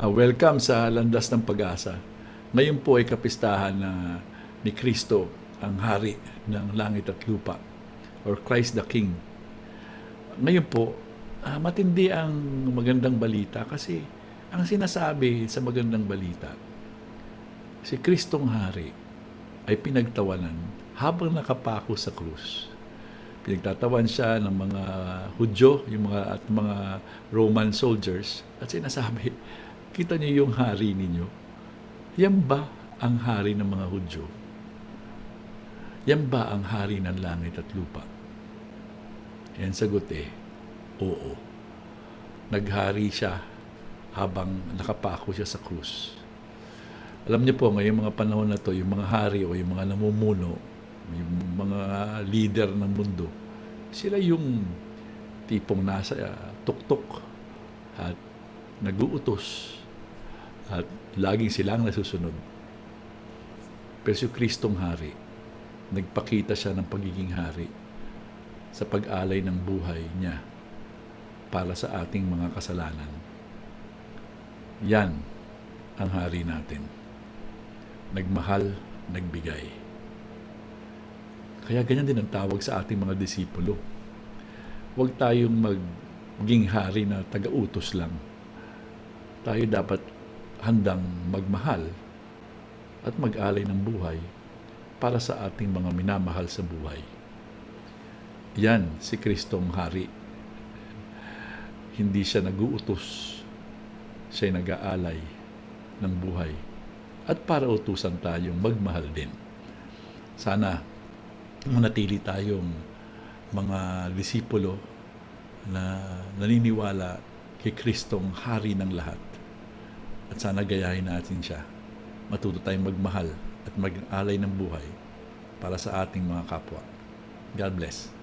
Ah, welcome sa Landas ng Pag-asa. Ngayon po ay kapistahan na ni Kristo ang hari ng langit at lupa or Christ the King. Ngayon po, ah, matindi ang magandang balita kasi ang sinasabi sa magandang balita, si Kristong hari ay pinagtawanan habang nakapako sa krus. Pinagtatawan siya ng mga Hudyo, yung mga at mga Roman soldiers at sinasabi, kita niyo yung hari ninyo. Yan ba ang hari ng mga Hudyo? Yan ba ang hari ng langit at lupa? Yan sagot eh, oo. Naghari siya habang nakapako siya sa krus. Alam niyo po, ngayong mga panahon na to, yung mga hari o yung mga namumuno, yung mga leader ng mundo, sila yung tipong nasa uh, tuktok at naguutos at laging silang nasusunod. Pero si Kristong hari, nagpakita siya ng pagiging hari sa pag-alay ng buhay niya para sa ating mga kasalanan. Yan ang hari natin. Nagmahal, nagbigay. Kaya ganyan din ang tawag sa ating mga disipulo. Huwag tayong mag- maging hari na taga-utos lang. Tayo dapat handang magmahal at mag-alay ng buhay para sa ating mga minamahal sa buhay. Yan si Kristong Hari. Hindi siya naguutos. Siya nag-aalay ng buhay. At para utusan tayong magmahal din. Sana manatili tayong mga disipulo na naniniwala kay Kristong Hari ng lahat. At sana gayahin natin siya. Matuto tayong magmahal at mag-alay ng buhay para sa ating mga kapwa. God bless.